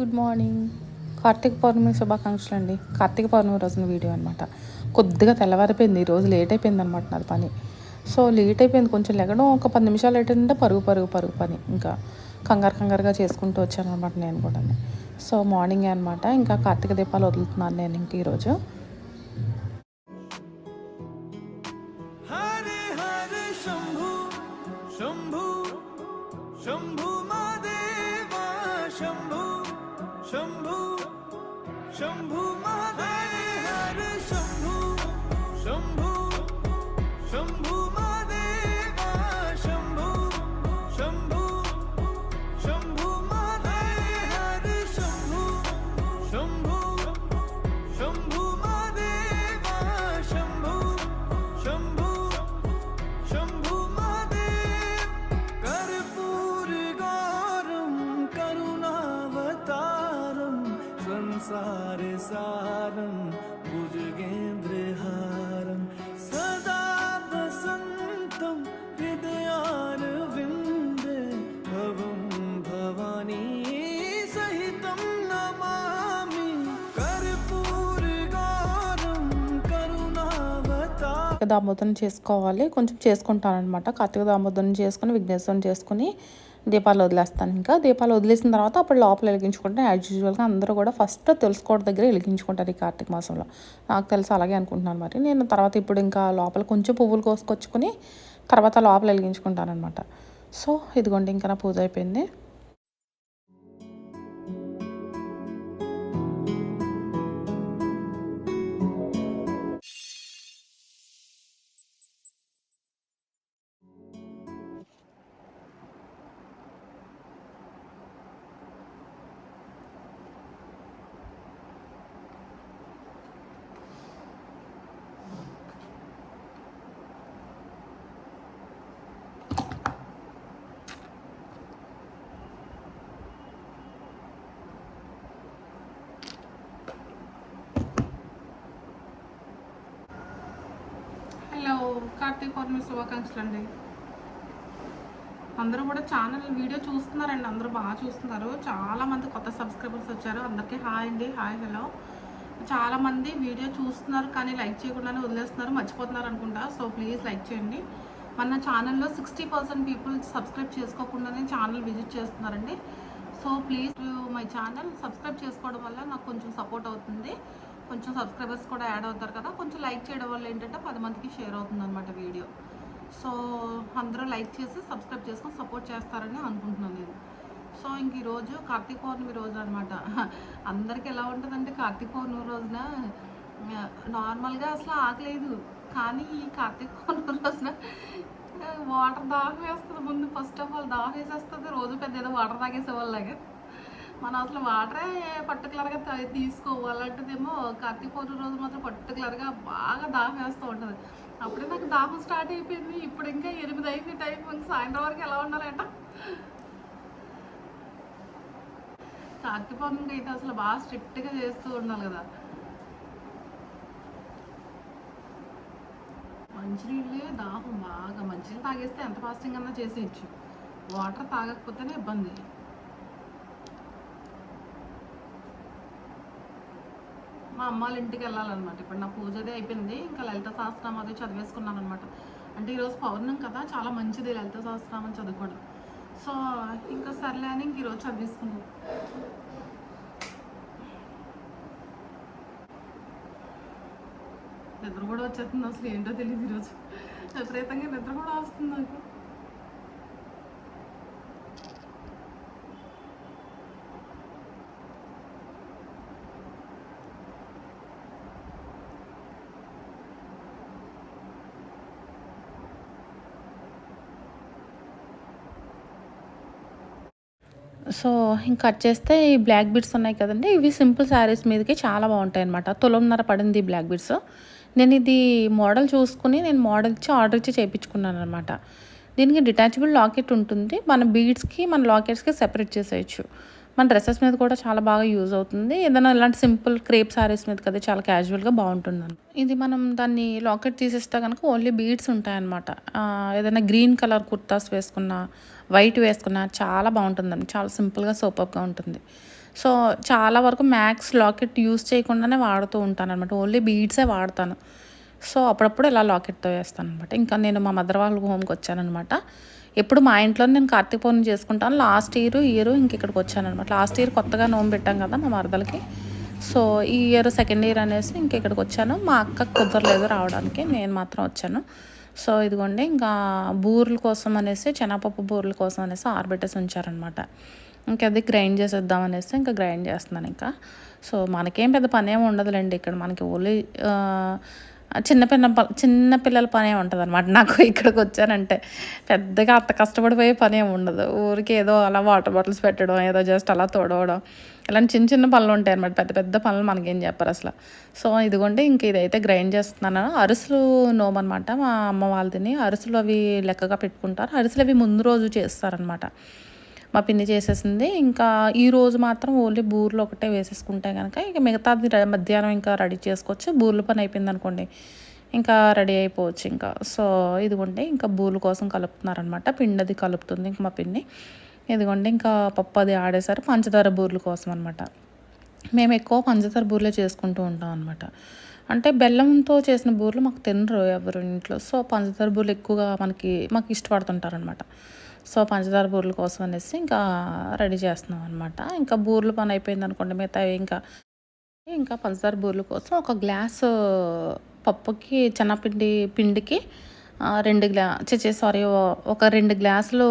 Good morning. Karthika పౌర్ణమి శుభాకాంక్షలు అండి. కార్తీక పౌర్ణమి రోజున వీడియో అనమాట కొద్దిగా తెల్లవారిపోయింది. ఈరోజు లేట్ అయిపోయింది అనమాట నాది పని. సో లేట్ అయిపోయింది. కొంచెం లెగడం ఒక పది నిమిషాలు లేట్ అయిందంటే పరుగు పరుగు పరుగు పని. ఇంకా కంగారు కంగారుగా చేసుకుంటూ వచ్చాను అనమాట నేను కూడా సో మార్నింగే అనమాట ఇంకా కార్తీక దీపాలు వదులుతున్నాను నేను ఇంక ఈరోజు శంభు శంభు శంభు మా शंभु महादेव కార్తీక దామోదరం చేసుకోవాలి. కొంచెం చేసుకుంటానమాట కార్తీక దామోదరం చేసుకుని విఘ్నేశ్వరం చేసుకుని దీపాలు వదిలేస్తాను ఇంకా. దీపాలు వదిలేసిన తర్వాత అప్పుడు లోపల వెలిగించుకుంటే యాజ్ యూజువల్గా అందరూ కూడా ఫస్ట్ తెలుసుకోవడం దగ్గర వెలిగించుకుంటారు ఈ కార్తీక మాసంలో. నాకు తెలిసి అలాగే అనుకుంటున్నాను మరి. నేను తర్వాత ఇప్పుడు ఇంకా లోపల కొంచెం పువ్వులు కోసుకొచ్చుకొని తర్వాత లోపల వెలిగించుకుంటాను అనమాట సో ఇదిగోండి ఇంకా నా పూజ అయిపోయింది. కార్తీక పౌర్ణమి శుభాకాంక్షలు అండి అందరూ కూడా ఛానల్ వీడియో చూస్తున్నారండి. అందరూ బాగా చూస్తున్నారు. చాలా మంది కొత్త సబ్స్క్రైబర్స్ వచ్చారు. అందరికీ హాయ్ అండి. Hi hello. చాలామంది వీడియో చూస్తున్నారు కానీ లైక్ చేయకుండానే వదిలేస్తున్నారు. మర్చిపోతున్నారు అనుకుంటా. సో ప్లీజ్ లైక్ చేయండి. మన ఛానల్లో సిక్స్టీ పర్సెంట్ పీపుల్ సబ్స్క్రైబ్ చేసుకోకుండానే ఛానల్ విజిట్ చేస్తున్నారండి. So please my channel subscribe చేసుకోవడం వల్ల నాకు కొంచెం సపోర్ట్ అవుతుంది. కొంచెం సబ్స్క్రైబర్స్ కూడా యాడ్ అవుతారు కదా కొంచెం లైక్ చేయడం వల్ల ఏంటంటే పది మందికి షేర్ అవుతుంది అనమాట వీడియో సో అందరూ లైక్ చేసి సబ్స్క్రైబ్ చేసుకొని సపోర్ట్ చేస్తారని అనుకుంటున్నాను నేను. సో ఇంక ఈరోజు కార్తీక పౌర్ణమి రోజు అనమాట అందరికి ఎలా ఉంటుందంటే కార్తీక పౌర్ణమి రోజున నార్మల్గా అసలు ఆకలేదు కానీ ఈ కార్తీక పౌర్ణమి రోజున వాటర్ దాహం వేస్తుంది ముందు. ఫస్ట్ ఆఫ్ ఆల్ దాహం వేసేస్తుంది రోజు పెద్ద ఏదో వాటర్ తాగేసేవాళ్ళగా మనం అసలు వాటరే పర్టికులర్గా తా- తీసుకోవు. అలాంటిదేమో కార్తీక పౌర్ణమి రోజు మాత్రం పర్టికులర్గా బాగా దాహం వేస్తూ ఉంటుంది. అప్పుడే నాకు దాహం స్టార్ట్ అయిపోయింది. ఇప్పుడు ఇంకా ఎనిమిది అయింది టైం. ఇంకా సాయంత్రం వరకు ఎలా ఉండాలంట? కార్తీక పౌర్ణమికి అయితే అసలు బాగా స్ట్రిక్ట్గా చేస్తూ ఉండాలి కదా. మంచినీళ్ళే దాహం బాగా. మంచినీళ్ళు తాగేస్తే ఎంత ఫాస్టింగ్ అన్నా చేసేయచ్చు. వాటర్ తాగకపోతేనే ఇబ్బంది. మా అమ్మ వాళ్ళ ఇంటికి వెళ్ళాలన్నమాట. ఇప్పుడు నా పూజ అది అయిపోయింది. ఇంకా లలిత సహస్రనామం అది చదివేసుకున్నాను అనమాట అంటే ఈరోజు పౌర్ణం కదా చాలా మంచిది లలిత సహస్రనామం చదువుకోవడం. సో ఇంకా సర్లే అని ఇంక ఈరోజు చదివేసుకున్నాను నిద్ర కూడా వచ్చేస్తుంది అసలు? ఏంటో తెలియదు ఈరోజు విపరీతంగా నిద్ర కూడా వస్తుంది నాకు. సో ఇంకా కట్ చేస్తే ఈ బ్లాక్ బీడ్స్ ఉన్నాయి కదండి ఇవి సింపుల్ శారీస్ మీదకి చాలా బాగుంటాయి అనమాట తులంన్నర పడింది ఈ బ్లాక్ బీడ్స్. నేను ఇది మోడల్ చూసుకుని నేను మోడల్ ఇచ్చి ఆర్డర్ ఇచ్చి చేయించుకున్నాను అనమాట దీనికి డిటాచబుల్ లాకెట్ ఉంటుంది. మన బీడ్స్కి మన లాకెట్స్కి సెపరేట్ చేసేయచ్చు. మన డ్రెస్సెస్ మీద కూడా చాలా బాగా యూజ్ అవుతుంది. ఏదైనా ఇలాంటి సింపుల్ క్రేప్ సారీస్ మీద కదా చాలా క్యాజువల్గా బాగుంటుంది ఇది మనం దాన్ని లాకెట్ తీసేస్తే కనుక ఓన్లీ బీడ్స్ ఉంటాయన్నమాట. ఏదైనా గ్రీన్ కలర్ కుర్తాస్ వేసుకున్నా వైట్ వేసుకున్నా చాలా బాగుంటుందండి. చాలా సింపుల్గా సూపర్గా ఉంటుంది. సో చాలా వరకు మ్యాక్స్ లాకెట్ యూస్ చేయకుండానే వాడుతూ ఉంటాను అనమాట ఓన్లీ బీడ్సే వాడతాను. సో అప్పుడప్పుడు ఇలా లాకెట్తో వేస్తాను అనమాట ఇంకా నేను మా మదర్ వాళ్ళ హోమ్కి వచ్చానమాట ఎప్పుడు మా ఇంట్లో నేను కార్తీక పౌర్ణమి చేసుకుంటాను. లాస్ట్ ఇయర్ ఇయర్ ఇంక ఇక్కడికి వచ్చాను అనమాట లాస్ట్ ఇయర్ కొత్తగా నోము పెట్టాం కదా మా మరదలకి. సో ఈ ఇయర్ సెకండ్ ఇయర్ అనేసి ఇంక ఇక్కడికి వచ్చాను. మా అక్క కుదరలేదు రావడానికి. నేను మాత్రం వచ్చాను. సో ఇదిగోండి ఇంకా బూర్ల కోసం అనేసి శనగపప్పు బూర్ల కోసం అనేసి ఆరబెట్టేసి ఉంచారనమాట ఇంకా అది గ్రైండ్ చేసేద్దాం అనేసి ఇంకా గ్రైండ్ చేస్తున్నాను ఇంకా. సో మనకేం పెద్ద పని ఏమి ఉండదులేండి ఇక్కడ మనకి ఓన్లీ చిన్నపిన్న చిన్న పిల్లల పనే ఉంటుంది అనమాట నాకు ఇక్కడికి వచ్చానంటే. పెద్దగా అంత కష్టపడిపోయే పని ఏమి ఉండదు. ఊరికి ఏదో అలా వాటర్ బాటిల్స్ పెట్టడం ఏదో జస్ట్ అలా తోడవడం. ఇలాంటి చిన్న చిన్న పనులు ఉంటాయి అనమాట పెద్ద పెద్ద పనులు మనకేం చెప్పరు అసలు. సో ఇదిగోండి ఇంక ఇదైతే గ్రైండ్ చేస్తున్నాను. అరిసెలు నోమనమాట మా అమ్మ వాళ్ళదిని అరిసెలు అవి లెక్కగా పెట్టుకుంటారు. అరిసెలు అవి ముందు రోజు చేస్తారనమాట మా పిన్ని చేసేసింది. ఇంకా ఈ రోజు మాత్రం ఓన్లీ బూర్లు ఒకటే వేసేసుకుంటే కనుక ఇక మిగతాది మధ్యాహ్నం ఇంకా రెడీ చేసుకోవచ్చు. బూర్ల పని అయిపోయింది అనుకోండి ఇంకా రెడీ అయిపోవచ్చు ఇంకా. సో ఇదిగోండి ఇంకా బూర్ల కోసం కలుపుతున్నారనమాట పిండి అది కలుపుతుంది ఇంక మా పిన్ని. ఇదిగోండి ఇంకా పప్పు అది ఆడేసారు పంచదార బూర్ల కోసం అనమాట మేము ఎక్కువ పంచదార బూర్లే చేసుకుంటూ ఉంటాం అనమాట అంటే బెల్లంతో చేసిన బూరెలు మాకు తినరు ఎవరు ఇంట్లో. సో పంచదార బూర్లు ఎక్కువగా మనకి మాకు ఇష్టపడుతుంటారు అనమాట సో పంచదార బూర్ల కోసం అనేసి ఇంకా రెడీ చేస్తున్నాం అనమాట ఇంకా బూరెలు పని అయిపోయింది అనుకోండి మిగతా ఇంకా ఇంకా పంచదార బూర్ల కోసం ఒక గ్లాసు పప్పుకి శనగపిండి పిండికి రెండు గ్లా చే సారీ ఒక రెండు గ్లాసులు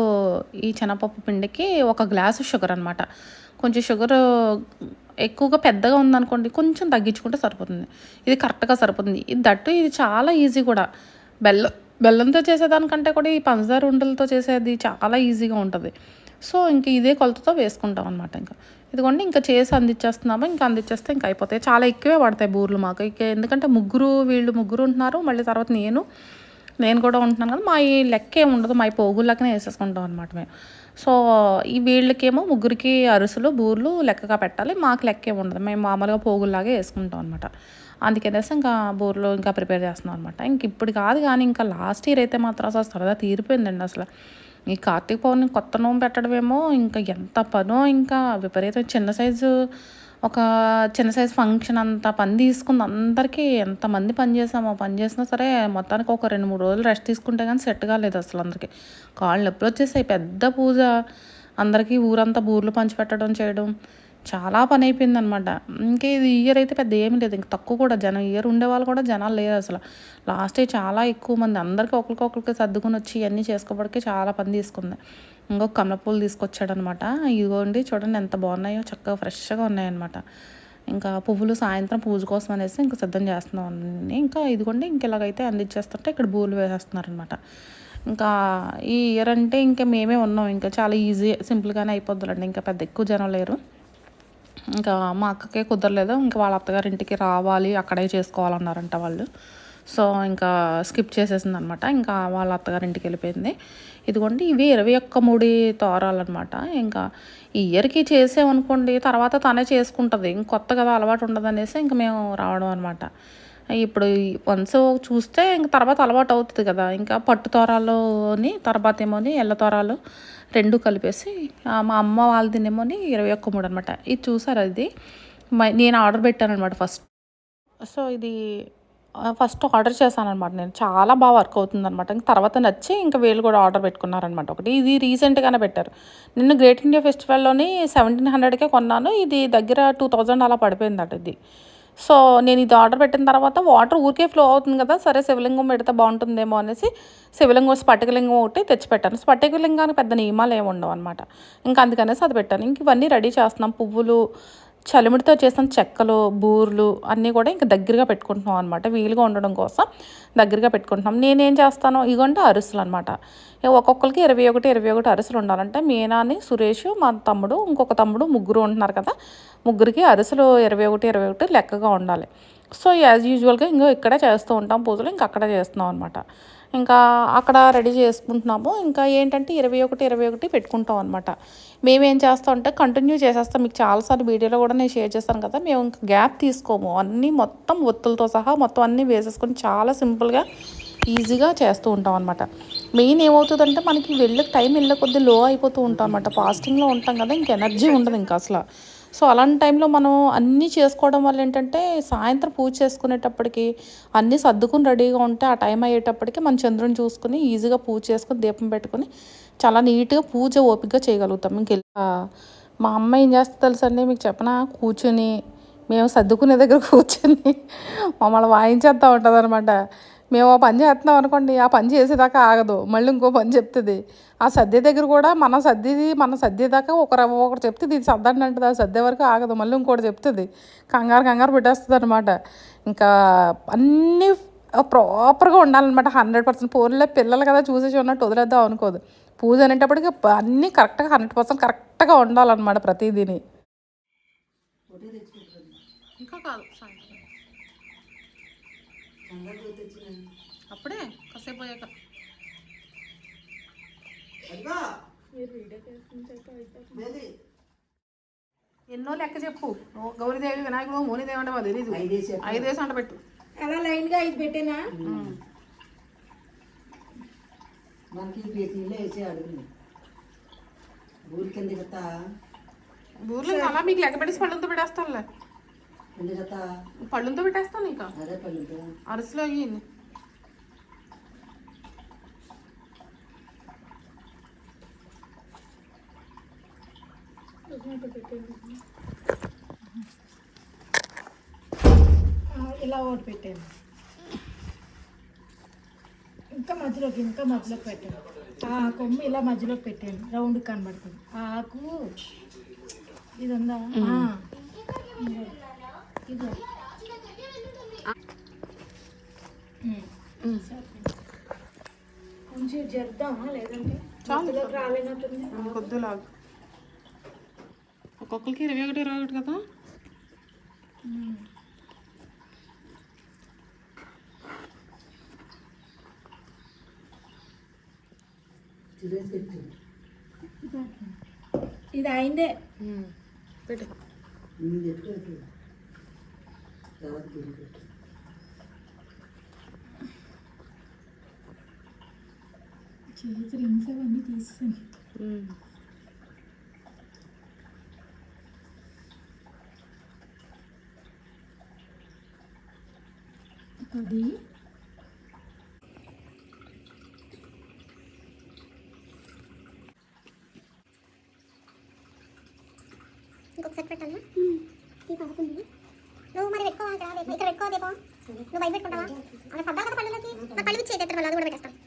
ఈ శనగపప్పు పిండికి ఒక గ్లాసు షుగర్ అనమాట కొంచెం షుగర్ ఎక్కువగా పెద్దగా ఉందనుకోండి కొంచెం తగ్గించుకుంటే సరిపోతుంది. ఇది కరెక్ట్గా సరిపోతుంది. ఇది దట్టు ఇది చాలా ఈజీ కూడా. బెల్లం బెల్లంతో చేసేదానికంటే కూడా ఈ పంచదార ఉండలతో చేసేది చాలా ఈజీగా ఉంటుంది. సో ఇంక ఇదే కొలతతో వేసుకుంటాం అనమాట ఇంకా. ఇదిగోండి ఇంకా చేసి అందించేస్తున్నాము ఇంకా అందించేస్తే ఇంకా అయిపోతాయి. చాలా ఎక్కువే పడతాయి బూర్లు మాకు. ఇక ఎందుకంటే ముగ్గురు వీళ్ళు ముగ్గురు ఉంటున్నారు. మళ్ళీ తర్వాత నేను నేను కూడా ఉంటున్నాను కదా మా ఈ లెక్క ఏమి ఉండదు మా ఈ వేసేసుకుంటాం అనమాట మేము. సో ఈ వీళ్ళకేమో ముగ్గురికి అరుసులు బూర్లు లెక్కగా పెట్టాలి మాకు లెక్క ఏమి ఉండదు. మేము మామూలుగా పోగుల్లాగే వేసుకుంటాం అనమాట అందుకనేసి ఇంకా బూర్లు ఇంకా ప్రిపేర్ చేస్తున్నాం అనమాట ఇంక ఇప్పుడు కాదు కానీ ఇంకా లాస్ట్ ఇయర్ అయితే మాత్రం అసలు సరదా తీరిపోయిందండి అసలు. ఈ కార్తీక పౌర్ణమి కొత్త నోము పెట్టడమేమో ఇంకా ఎంత పనో ఇంకా విపరీతం చిన్న సైజు ఒక చిన్న సైజు ఫంక్షన్ అంత పని తీసుకుంది. అందరికీ ఎంతమంది పని చేసామో పని చేసినా సరే మొత్తానికి ఒక రెండు మూడు రోజులు రెస్ట్ తీసుకుంటే కానీ సెట్ కాలేదు అసలు అందరికీ. కాళ్ళు నొప్పులు వచ్చేసాయి. పెద్ద పూజ. అందరికీ ఊరంతా బూర్లు పంచిపెట్టడం చేయడం. చాలా పని అయిపోయింది అనమాట ఇంకా ఇది ఇయర్ అయితే పెద్ద ఏమీ లేదు. ఇంక తక్కువ కూడా జనం ఇయర్ ఉండేవాళ్ళు కూడా జనాలు లేరు అసలు. లాస్ట్ చాలా ఎక్కువ మంది. అందరికీ ఒకరికొకరికి సర్దుకుని వచ్చి ఇవన్నీ చేసుకోవడానికి చాలా పని తీసుకుంది. ఇంకొక కమల పూలు తీసుకొచ్చాడనమాట. ఇదిగోండి చూడండి ఎంత బాగున్నాయో చక్కగా ఫ్రెష్గా ఉన్నాయన్నమాట. ఇంకా పువ్వులు సాయంత్రం పూజ కోసం అనేసి ఇంకా సిద్ధం చేస్తున్నాం ఇంకా ఇదిగోండి ఇంక ఇలాగైతే అందించేస్తుంటే ఇక్కడ పూలు వేసేస్తున్నారనమాట ఇంకా ఈ ఇయర్ అంటే ఇంకా మేమే ఉన్నాం. ఇంకా చాలా ఈజీ సింపుల్గానే అయిపోద్దులండి. ఇంకా పెద్ద ఎక్కువ జనం లేరు. ఇంకా మా అక్కకే కుదరలేదు. ఇంకా వాళ్ళ అత్తగారి ఇంటికి రావాలి అక్కడే చేసుకోవాలన్నారంట వాళ్ళు. సో ఇంకా స్కిప్ చేసేసింది అనమాట ఇంకా వాళ్ళ అత్తగారింటికి వెళ్ళిపోయింది. ఇదిగోండి ఇవి ఇరవై ఒక్క మూడి తోరాలన్నమాట. ఇంకా ఈ ఇయర్కి చేసామనుకోండి తర్వాత తనే చేసుకుంటుంది. ఇంక కొత్త కదా అలవాటు ఉండదు అనేసి ఇంక మేము రావడం అనమాట ఇప్పుడు వన్స్ చూస్తే ఇంక తర్వాత అలవాటు అవుతుంది కదా. ఇంకా పట్టు తోరాలోని తర్వాత ఏమోని ఎల్ల తోరాలు రెండు కలిపేసి మా అమ్మ వాళ్ళదినేమోని ఇరవై ఒక్క మూడు అనమాట ఇది చూసారు అది నేను ఆర్డర్ పెట్టాను అనమాట ఫస్ట్. సో ఇది ఫస్ట్ ఆర్డర్ చేశానమాట నేను. చాలా బాగా వర్క్ అవుతుందనమాట ఇంకా ఇంక తర్వాత నచ్చి ఇంకా వీళ్ళు కూడా ఆర్డర్ పెట్టుకున్నారనమాట ఒకటి ఇది రీసెంట్గానే పెట్టారు. నిన్న గ్రేట్ ఇండియా ఫెస్టివల్లోని సెవెంటీన్ హండ్రెడ్కే కొన్నాను. ఇది దగ్గర టూ థౌజండ్ అలా పడిపోయిందట ఇది. సో నేను ఇది ఆర్డర్ పెట్టిన తర్వాత వాటర్ ఊరికే ఫ్లో అవుతుంది కదా సరే శివలింగం పెడితే బాగుంటుందేమో అనేసి శివలింగం స్ఫటికలింగం ఒకటి తెచ్చిపెట్టాను. స్ఫటికలింగానికి పెద్ద నియమాలు ఏమి ఉండవు అనమాట ఇంకా అందుకనేసి అది పెట్టాను. ఇంక ఇవన్నీ రెడీ చేస్తున్నాం. పువ్వులు చలిమిడితో చేసిన చెక్కలు బూర్లు అన్నీ కూడా ఇంకా దగ్గరగా పెట్టుకుంటున్నాం అనమాట వీలుగా ఉండడం కోసం దగ్గరగా పెట్టుకుంటున్నాం. నేనేం చేస్తాను ఇగంటే అరుసులు అనమాట ఒక్కొక్కరికి ఇరవై ఒకటి ఇరవై ఒకటి అరుసులు ఉండాలంటే మీనాని సురేష్ మా తమ్ముడు ఇంకొక తమ్ముడు ముగ్గురు ఉంటున్నారు కదా ముగ్గురికి అరుసులు ఇరవై ఒకటి ఇరవై ఒకటి లెక్కగా ఉండాలి. సో యాజ్ యూజువల్గా ఇంకో ఇక్కడే చేస్తూ ఉంటాం పూజలు ఇంకా అక్కడే చేస్తున్నాం అనమాట ఇంకా అక్కడ రెడీ చేసుకుంటున్నాము. ఇంకా ఏంటంటే ఇరవై ఒకటి ఇరవై ఒకటి పెట్టుకుంటాం అనమాట మేమేం చేస్తాం అంటే కంటిన్యూ చేసేస్తాం. మీకు చాలాసార్లు వీడియోలో కూడా నేను షేర్ చేస్తాను కదా మేము ఇంకా గ్యాప్ తీసుకోము. అన్నీ మొత్తం ఒత్తులతో సహా మొత్తం అన్నీ వేసేసుకొని చాలా సింపుల్గా ఈజీగా చేస్తూ ఉంటాం అనమాట మెయిన్ ఏమవుతుందంటే మనకి వెళ్ళే టైం వెళ్ళే కొద్దీ లో అయిపోతూ ఉంటాం అనమాట ఫాస్టింగ్లో ఉంటాం కదా ఇంక ఎనర్జీ ఉండదు ఇంకా అసలు. సో అలాంటి టైంలో మనం అన్నీ చేసుకోవడం వల్ల ఏంటంటే సాయంత్రం పూజ చేసుకునేటప్పటికి అన్నీ సర్దుకుని రెడీగా ఉంటే ఆ టైం అయ్యేటప్పటికి మన చంద్రుని చూసుకుని ఈజీగా పూజ చేసుకుని దీపం పెట్టుకుని చాలా నీట్గా పూజ ఓపికగా చేయగలుగుతాం. ఇంకెళ్ళి మా అమ్మ ఏం చేస్తే తెలుసండి? మీకు చెప్పనా? కూర్చుని మేము సర్దుకునే దగ్గర కూర్చొని మమ్మల్ని వాయించేస్తూ ఉంటుంది అనమాట మేము ఆ పని చేస్తున్నాం అనుకోండి ఆ పని చేసేదాకా ఆగదు. మళ్ళీ ఇంకో పని చెప్తుంది. ఆ సర్దే దగ్గర కూడా మన సర్దిది మన సర్దేదాకా ఒకరు ఒకరు చెప్తే ఇది సర్దండి అంటుంది ఆ సర్దే వరకు ఆగదు. మళ్ళీ ఇంకోటి చెప్తుంది. కంగారు కంగారు పెట్టేస్తుంది అనమాట ఇంకా అన్నీ ప్రాపర్గా ఉండాలన్నమాట. హండ్రెడ్ పర్సెంట్ ఫోన్లో పిల్లలు కదా చూసేసి ఉన్నట్టు వదిలేద్దాం అనుకోదు. పూజ అనేటప్పటికి అన్నీ కరెక్ట్గా హండ్రెడ్ పర్సెంట్ కరెక్ట్గా ఉండాలన్నమాట ప్రతిదీని ఇంకా కాదు సాయంత్రం అప్పుడే కాసేపు పోయాక ఎన్నో లెక్క చెప్పు. ఓ గౌరీదేవి వినాయకుడు మోనిదేవి అంటే మాకు తెలీదు. ఐదేసి అంట పెట్టు. అలా లైన్గా ఐదు పెట్టేనా? మనకి పేటీలో వేసి అడుగుని ఊరి కింద కథ ఊర్లో అలా మీకు లెక్క పెట్టేసి పళ్ళుతో పెట్టేస్తానులే. పళ్ళుతో పెట్టేస్తాను ఇంకా. అదే పల్లెటూ అరసులో అయ్యింది ఇలా ఒకటి పెట్టాను ఇంకా మధ్యలోకి ఇంకా మధ్యలోకి పెట్టాను ఆ కొమ్మ ఇలా మధ్యలోకి పెట్టాను రౌండ్ కనబడుతుంది. ఆ. ఆకు ఇది ఉందా. ఇది. కొంచెం జరుద్దామా లేదంటే రాలేనట్టుంది. కొద్దిలాగా. ఒక్కొక్కరికి ఇరవై ఒకటి ఇరవై ఒకటి కదా? ఇది అయిందే. పెట్టు. చేతి రింగ్స్ అవన్నీ తీస్తాను పది. ఇంకొక సెట్ పెట్టాలా ఈ పడుతుంది నువ్వు మరి పెట్టుకోవాలి ఇక్కడ రేపు ఇక్కడ పెట్టుకో రేపు. నువ్వు బయట పెట్టుకుంటావా? అక్కడ సర్దా కదా పళ్ళలోకి నా పళ్ళు ఇచ్చేది ఎత్తారు అది కూడా పెట్టేస్తాను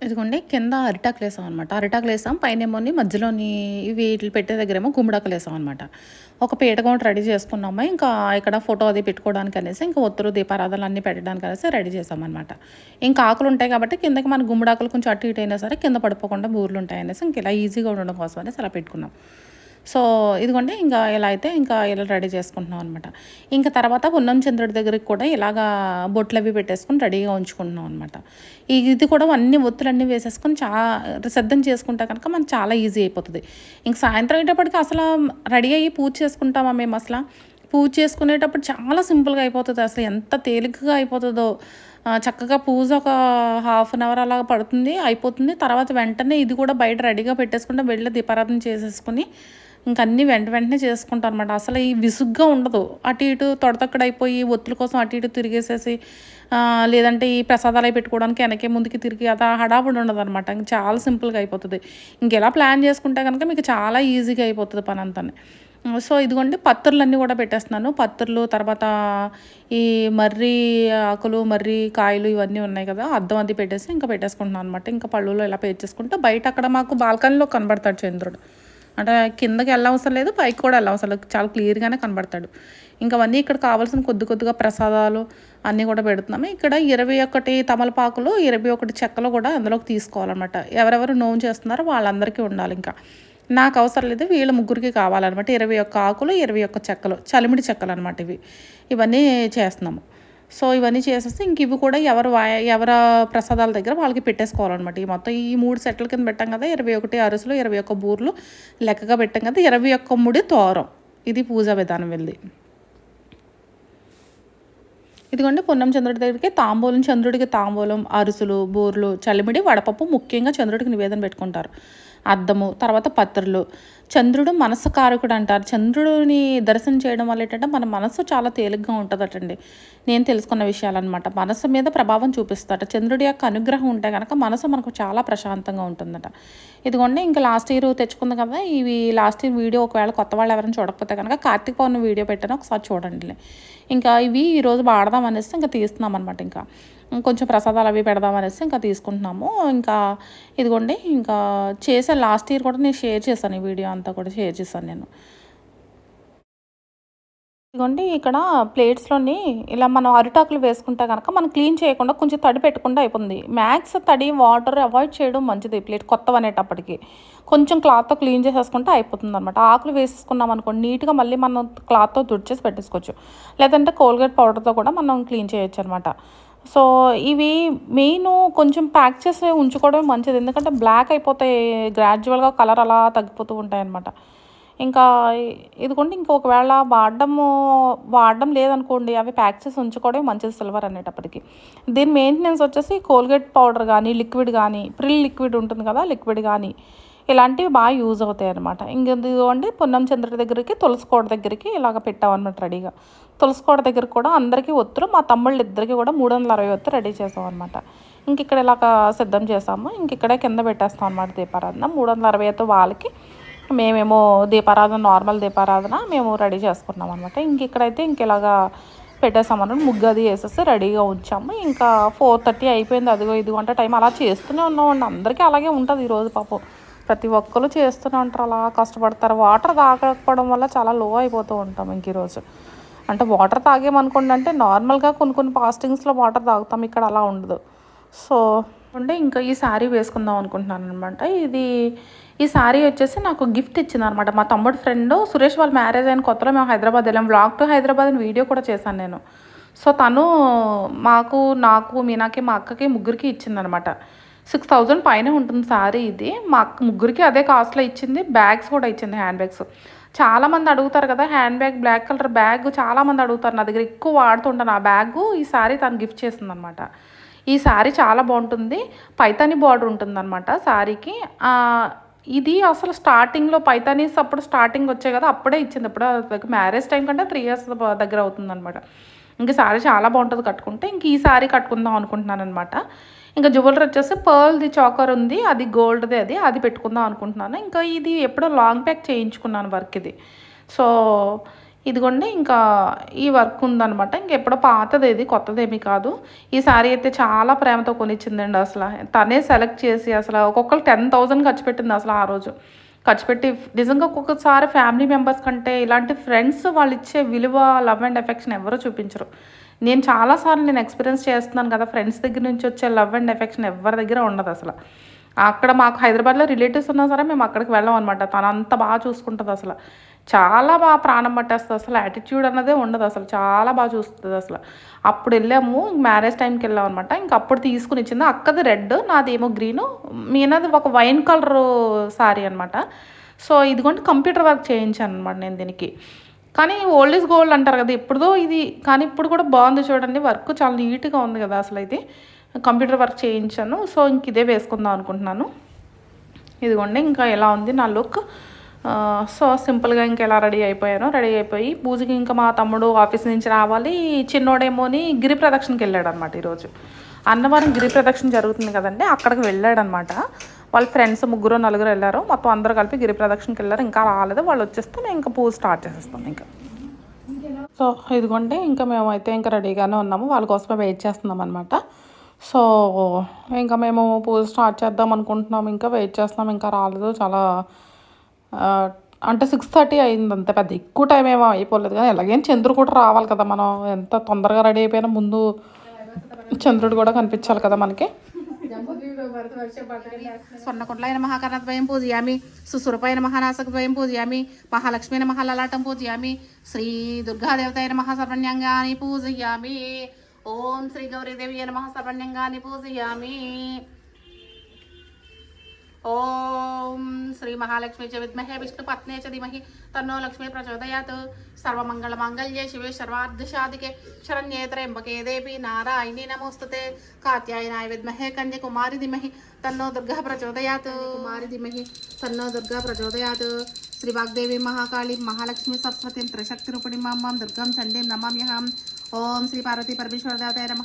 ఇదిగోండి కింద అరిటాకులు వేసాం అనమాట అరిటాకులు వేసాం పైన ఏమోని మధ్యలోని ఇవి ఇట్లా పెట్టే దగ్గరేమో గుమ్మడాకులు వేసాం అనమాట ఒక పీట కూడా రెడీ చేసుకున్నాము. ఇంకా ఇక్కడ ఫోటో అది పెట్టుకోవడానికి అనేసి ఇంకా ఒత్తులు దీపారాధనలు అన్నీ పెట్టడానికి అనేసి రెడీ చేసామన్నమాట ఇంకా ఆకులు ఉంటాయి కాబట్టి కిందకి మన గుమ్మడాకులు కొంచెం అటు ఇటు అయినా సరే కింద పడిపోకుండా బూర్లు ఉంటాయి అనేసి ఇంక ఇలా ఈజీగా ఉండడం కోసం అనేసి అలా పెట్టుకున్నాం. సో ఇదిగోండి ఇంకా ఇలా అయితే ఇంకా ఇలా రెడీ చేసుకుంటున్నాం అనమాట ఇంకా తర్వాత ఉన్నం చంద్రుడి దగ్గరికి కూడా ఇలాగా బొట్లు అవి పెట్టేసుకుని రెడీగా ఉంచుకుంటున్నాం అనమాట ఇది కూడా అన్ని ఒత్తులన్నీ వేసేసుకొని చా సిద్ధం చేసుకుంటే కనుక మనకు చాలా ఈజీ అయిపోతుంది. ఇంక సాయంత్రం అయ్యేటప్పటికి అసలు రెడీ అయ్యి పూజ చేసుకుంటామా మేము అసలు? పూజ చేసుకునేటప్పుడు చాలా సింపుల్గా అయిపోతుంది అసలు. ఎంత తేలికగా అయిపోతుందో. చక్కగా పూజ ఒక హాఫ్ అన్ అవర్ అలా పడుతుంది అయిపోతుంది. తర్వాత వెంటనే ఇది కూడా బయట రెడీగా పెట్టేసుకుంటే వెళ్ళి దీపారాధన చేసేసుకుని ఇంక అన్నీ వెంట వెంటనే చేసుకుంటాం అనమాట అసలు ఈ విసుగ్గా ఉండదు. అటు ఇటు తొడతక్కడ అయిపోయి ఒత్తుల కోసం అటు ఇటు తిరిగేసేసి లేదంటే ఈ ప్రసాదాలు అవి పెట్టుకోవడానికి వెనకే ముందుకి తిరిగి అది హడావుడి ఉండదు అనమాట ఇంక చాలా సింపుల్గా అయిపోతుంది. ఇంకెలా ప్లాన్ చేసుకుంటే కనుక మీకు చాలా ఈజీగా అయిపోతుంది పని అంతా సో ఇదిగోండి పత్తుర్లు అన్నీ కూడా పెట్టేస్తున్నాను. పత్తుర్లు తర్వాత ఈ మర్రి ఆకులు మర్రి కాయలు ఇవన్నీ ఉన్నాయి కదా అద్దం అది పెట్టేసి ఇంకా పెట్టేసుకుంటున్నాను అనమాట ఇంకా పళ్ళులో ఇలా పేర్చేసుకుంటే బయట అక్కడ మాకు బాల్కనీలో కనబడతాడు చంద్రుడు. అంటే కిందకి వెళ్ళవసరం లేదు పైకి కూడా వెళ్ళవసరం లేదు. చాలా క్లియర్గానే కనబడతాడు. ఇంకా అవన్నీ ఇక్కడ కావాల్సిన కొద్ది కొద్దిగా ప్రసాదాలు అన్నీ కూడా పెడుతున్నాము. ఇక్కడ ఇరవై ఒకటి తమలపాకులు ఇరవై ఒకటి చెక్కలు కూడా అందులోకి తీసుకోవాలన్నమాట. ఎవరెవరు నోము చేస్తున్నారో వాళ్ళందరికీ ఉండాలి ఇంకా. నాకు అవసరం లేదు వీళ్ళ ముగ్గురికి కావాలన్నమాట. ఇరవై ఒక్క ఆకులు ఇరవై ఒక్క చెక్కలు చలిమిడి చెక్కలు అనమాట ఇవి. ఇవన్నీ చేస్తున్నాము. సో ఇవన్నీ చేసేస్తే ఇంక ఇవి కూడా ఎవరు ఎవరి ప్రసాదాల దగ్గర వాళ్ళకి పెట్టేసుకోవాలన్నమాట. ఈ మొత్తం ఈ మూడు సెట్ల కింద పెట్టాం కదా ఇరవై ఒకటి అరుసులు ఇరవై ఒక్క బూర్లు లెక్కగా పెట్టాం కదా ఇరవై ఒక్క ముడి తోరం. ఇది పూజా విధానం వెళ్ళి. ఇదిగోండి పున్నం చంద్రుడి దగ్గరికి తాంబూలం చంద్రుడికి తాంబూలం అరుసులు బూర్లు చలిమిడి వడపప్పు ముఖ్యంగా చంద్రుడికి నివేదన పెట్టుకుంటారు. అద్దము తర్వాత పత్రులు చంద్రుడు మనస్సు కారకుడు అంటారు. చంద్రుడిని దర్శనం చేయడం వల్ల ఏంటంటే మన మనసు చాలా తేలిగ్గా ఉంటుందటండి. నేను తెలుసుకున్న విషయాలన్నమాట. మనసు మీద ప్రభావం చూపిస్తాట చంద్రుడి యొక్క అనుగ్రహం ఉంటే కనుక మనసు మనకు చాలా ప్రశాంతంగా ఉంటుందట. ఇదిగోండి ఇంకా లాస్ట్ ఇయర్ తెచ్చుకుంది కదా ఇవి లాస్ట్ ఇయర్ వీడియో ఒకవేళ కొత్త వాళ్ళు ఎవరైనా చూడకపోతే కనుక కార్తీక పౌర్ణమి వీడియో పెట్టాను ఒకసారి చూడండి ఇంకా ఇవి ఈరోజు వాడదాం అనేసి ఇంకా తీస్తున్నాం అనమాట ఇంకా. కొంచెం ప్రసాదాలు అవి పెడదాం అనేసి ఇంకా తీసుకుంటున్నాము. ఇంకా ఇదిగోండి ఇంకా చేసే లాస్ట్ ఇయర్ కూడా నేను షేర్ చేశాను ఈ వీడియో అంతా కూడా షేర్ చేశాను నేను. ఇదిగోండి ఇక్కడ ప్లేట్స్లోని ఇలా మనం అరిటాకులు వేసుకుంటే కనుక మనం క్లీన్ చేయకుండా కొంచెం తడి పెట్టకుండా అయిపోతుంది. మ్యాక్స్ తడి వాటర్ అవాయిడ్ చేయడం మంచిది ప్లేట్ కొత్తవి అనేటప్పటికి. కొంచెం క్లాత్తో క్లీన్ చేసేసుకుంటే అయిపోతుంది అనమాట ఆకులు వేసేసుకున్నాం అనుకోండి నీట్గా మళ్ళీ మనం క్లాత్తో తుడిచేసి పెట్టేసుకోవచ్చు. లేదంటే కోల్గేట్ పౌడర్తో కూడా మనం క్లీన్ చేయొచ్చు అనమాట సో ఇవి మెయిన్ కొంచెం ప్యాక్ చేసి ఉంచుకోవడం మంచిది. ఎందుకంటే బ్లాక్ అయిపోతాయి గ్రాడ్యువల్గా కలర్ అలా తగ్గిపోతూ ఉంటాయి అనమాట ఇంకా ఇదిగోండి ఇంకా ఒకవేళ వాడడము వాడడం లేదనుకోండి అవి ప్యాక్ చేసి ఉంచుకోవడం మంచిది సిల్వర్ అనేటప్పటికి. దీని మెయింటెనెన్స్ వచ్చేసి కోల్గేట్ పౌడర్ కానీ లిక్విడ్ కానీ ప్రిల్ లిక్విడ్ ఉంటుంది కదా లిక్విడ్ కానీ ఇలాంటివి బాగా యూజ్ అవుతాయి అనమాట ఇంక పొన్నం చంద్రుడి దగ్గరికి తులసికోట దగ్గరికి ఇలాగ పెట్టామన్నమాట రెడీగా. తులసికోట దగ్గర కూడా అందరికీ ఒత్తులు మా తమ్ముళ్ళు ఇద్దరికి కూడా మూడు వందల అరవై ఒత్తు రెడీ చేసాం అనమాట ఇంక ఇక్కడ ఇలాగ సిద్ధం చేసాము. ఇంక ఇక్కడే కింద పెట్టేస్తాం అనమాట దీపారాధన. మూడు వందల అరవై ఒత్తు వాళ్ళకి మేమేమో దీపారాధన నార్మల్ దీపారాధన మేము రెడీ చేసుకున్నాం అనమాట ఇంక ఇక్కడైతే ఇంక ఇలాగా పెట్టేసామన్నమాట. ముగ్గు అది వేసేసి రెడీగా ఉంచాము. ఇంకా ఫోర్ థర్టీ అయిపోయింది. అదిగో ఇదిగో అంటే టైం అలా చేస్తూనే ఉన్నామండి. అందరికీ అలాగే ఉంటుంది ఈరోజు పాపం. ప్రతి ఒక్కరు చేస్తూనే ఉంటారు అలా కష్టపడతారు. వాటర్ తాగకపోవడం వల్ల చాలా లో అయిపోతూ ఉంటాం ఇంక ఈరోజు అంటే వాటర్ తాగేమనుకోండి అంటే నార్మల్గా కొన్ని కొన్ని ఫాస్టింగ్స్లో వాటర్ తాగుతాం ఇక్కడ అలా ఉండదు. సో అంటే ఇంకా ఈ శారీ వేసుకుందాం అనుకుంటున్నాను అనమాట ఇది ఈ శారీ వచ్చేసి నాకు గిఫ్ట్ ఇచ్చింది అనమాట మా తమ్ముడు ఫ్రెండ్ సురేష్ వాళ్ళ మ్యారేజ్ అయిన కొత్తలో మేము హైదరాబాద్ వెళ్ళాం. వ్లాగ్ టు హైదరాబాద్ అని వీడియో కూడా చేశాను నేను. సో తను మాకు నాకు మీనాకి మా అక్కకి ముగ్గురికి ఇచ్చిందనమాట సిక్స్ థౌజండ్ పైన ఉంటుంది సారీ ఇది. మా ముగ్గురికి అదే కాస్ట్లో ఇచ్చింది. బ్యాగ్స్ కూడా ఇచ్చింది హ్యాండ్ బ్యాగ్స్. చాలామంది అడుగుతారు కదా hand bag black colour bag చాలామంది అడుగుతారు నా దగ్గర ఎక్కువ వాడుతుంటాను ఆ బ్యాగ్ ఈ సారీ తను గిఫ్ట్ చేసింది అనమాట ఈ శారీ చాలా బాగుంటుంది. పైతాని బార్డర్ ఉంటుందన్నమాట శారీకి ఇది అసలు స్టార్టింగ్లో పైతానీస్ అప్పుడు స్టార్టింగ్ వచ్చాయి కదా అప్పుడే ఇచ్చింది. ఇప్పుడు మ్యారేజ్ టైం కంటే త్రీ ఇయర్స్ దగ్గర అవుతుంది అనమాట ఇంక శారీ చాలా బాగుంటుంది కట్టుకుంటే ఇంక ఈ శారీ కట్టుకుందాం అనుకుంటున్నాను అనమాట ఇంకా జ్యువెలరీ వచ్చేసి పర్ల్ది చాకర్ ఉంది అది గోల్డ్ది అది అది పెట్టుకుందాం అనుకుంటున్నాను. ఇంకా ఇది ఎప్పుడో లాంగ్ ప్యాక్ చేయించుకున్నాను వర్క్ ఇది. సో ఇదిగోండి ఇంకా ఈ వర్క్ ఉందనమాట ఇంకెప్పుడో పాతది ఇది కొత్తదేమీ కాదు. ఈ శారీ అయితే చాలా ప్రేమతో కొనిచ్చిందండి అసలు. తనే సెలెక్ట్ చేసి అసలు ఒక్కొక్కరు టెన్ థౌజండ్ ఖర్చు పెట్టింది అసలు ఆ రోజు. ఖర్చు పెట్టి నిజంగా ఒక్కొక్కసారి ఫ్యామిలీ మెంబర్స్ కంటే ఇలాంటి ఫ్రెండ్స్ వాళ్ళు ఇచ్చే విలువ లవ్ అండ్ ఎఫెక్షన్ ఎవరో చూపించరు. నేను చాలాసార్లు నేను ఎక్స్పీరియన్స్ చేస్తున్నాను కదా ఫ్రెండ్స్ దగ్గర నుంచి వచ్చే లవ్ అండ్ ఎఫెక్షన్ ఎవరి దగ్గర ఉండదు అసలు. అక్కడ మాకు హైదరాబాద్లో రిలేటివ్స్ ఉన్నా సరే మేము అక్కడికి వెళ్ళాం అనమాట తను అంత బాగా చూసుకుంటుంది అసలు. చాలా బాగా ప్రాణం పట్టేస్తుంది అసలు. యాటిట్యూడ్ అన్నదే ఉండదు అసలు. చాలా బాగా చూస్తుంది అసలు. అప్పుడు వెళ్ళాము మ్యారేజ్ టైంకి వెళ్ళాం అనమాట ఇంక అప్పుడు తీసుకుని ఇచ్చింది. అక్కది రెడ్ నాదేమో గ్రీను మీనది ఒక వైన్ కలర్ సారీ అనమాట సో ఇదిగోండి కంప్యూటర్ వర్క్ చేయించాను అనమాట నేను దీనికి. కానీ ఓల్డ్ ఈజ్ గోల్డ్ అంటారు కదా ఎప్పుడుదో ఇది కానీ ఇప్పుడు కూడా బాగుంది చూడండి వర్క్ చాలా నీట్గా ఉంది కదా అసలు అయితే కంప్యూటర్ వర్క్ చేయించాను సో ఇంక ఇదే వేసుకుందాం అనుకుంటున్నాను. ఇదిగోండి ఇంకా ఎలా ఉంది నా లుక్ సో సింపుల్గా ఇంకా ఎలా రెడీ అయిపోయాను రెడీ అయిపోయి పూజకి ఇంకా మా తమ్ముడు ఆఫీస్ నుంచి రావాలి. చిన్నోడేమోని గిరి ప్రదక్షిణకి వెళ్ళాడు అనమాట ఈరోజు. అన్నవరం గిరి ప్రదక్షిణ జరుగుతుంది కదండి అక్కడికి వెళ్ళాడనమాట. వాళ్ళ ఫ్రెండ్స్ ముగ్గురు నలుగురు వెళ్ళారు. మొత్తం అందరూ కలిపి గిరి ప్రదక్షిణకి వెళ్ళారు. ఇంకా రాలేదు వాళ్ళు వచ్చేస్తే. మేము ఇంకా పూజ స్టార్ట్ చేసేస్తాం ఇంకా. సో ఇదిగోండి. ఇంకా మేమైతే ఇంకా రెడీగానే ఉన్నాము. వాళ్ళ కోసమే వెయిట్ చేస్తున్నాం అనమాట సో ఇంకా మేము పూజ స్టార్ట్ చేద్దాం అనుకుంటున్నాం. ఇంకా వెయిట్ చేస్తున్నాం. ఇంకా రాలేదు. చాలా అంటే సిక్స్ థర్టీ అయింది అంతే. పెద్ద ఎక్కువ టైం ఏమో అయిపోలేదు. కానీ ఎలాగైనా చంద్రుడు కూడా రావాలి కదా మనం. ఎంత తొందరగా రెడీ అయిపోయినా ముందు చంద్రుడు కూడా కనిపించాలి కదా మనకి. స్వర్ణకుండలైన మహాకర్ణద్వయం పూజయామి సుసురపైన మహానాసకద్వయం పూజయామి మహాలక్ష్మీన మహాలలాటం పూజయామి శ్రీ దుర్గాదేవతైన మహాసర్వణ్యంగాని పూజయామి. ఓం శ్రీ గౌరీదేవి నమ సర్వణ్యంగాని పూజయామి. ఓం శ్రీ మహాలక్ష్మి చ విద్మహే విష్ణు పత్నే చ ధీమహి తన్నో లక్ష్మీ ప్రచోదయాత్. సర్వమంగళ మంగళ్యే శివే సర్వార్ధశాదికే శరణ్యే త్రయంబకే దేవి నారాయణి నమోస్తుతే. కాత్యాయనాయ విద్మహే కన్యకుమారి ధీమహి తన్నో దుర్గా ప్రచోదయాత్. కుమారి ధీమహి తన్నో దుర్గా ప్రచోదయాత్. శ్రీ వాగ్దేవి మహాకాళి మహాలక్ష్మి సరస్వతి త్రిశక్తి రూపిణి మాం దుర్గం చండీం నమామ్యహం ఓం శ్రీ పార్వతీ పరమేశ్వర నమ.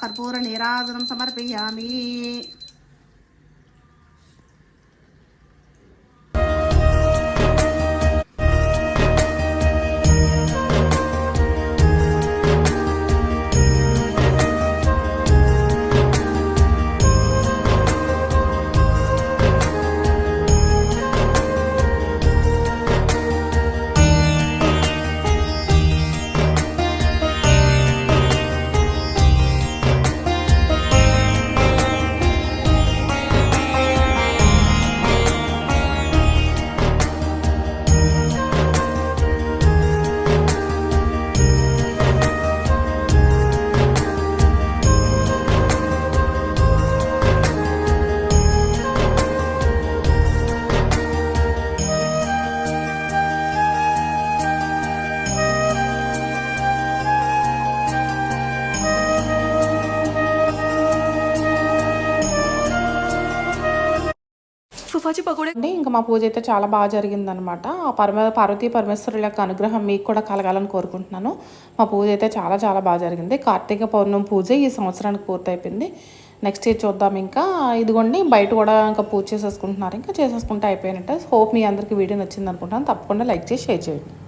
కర్పూర నీరాజనం సమర్పయామి. కాచి పకోడే అంటే ఇంకా మా పూజ అయితే చాలా బాగా జరిగిందనమాట ఆ పరమ పార్వతీ పరమేశ్వరుల యొక్క అనుగ్రహం మీకు కూడా కలగాలని కోరుకుంటున్నాను. మా పూజ అయితే చాలా చాలా బాగా జరిగింది. కార్తీక పౌర్ణమి పూజ ఈ సంవత్సరానికి పూర్తయిపోయింది. నెక్స్ట్ ఇయర్ చూద్దాం ఇంకా. ఇదిగోండి బయట కూడా ఇంకా పూజ చేసేసుకుంటున్నారు. ఇంకా చేసేసుకుంటే అయిపోయినట్టే. హోప్ మీ అందరికీ వీడియో నచ్చింది అనుకుంటాను తప్పకుండా లైక్ చేసి షేర్ చేయండి.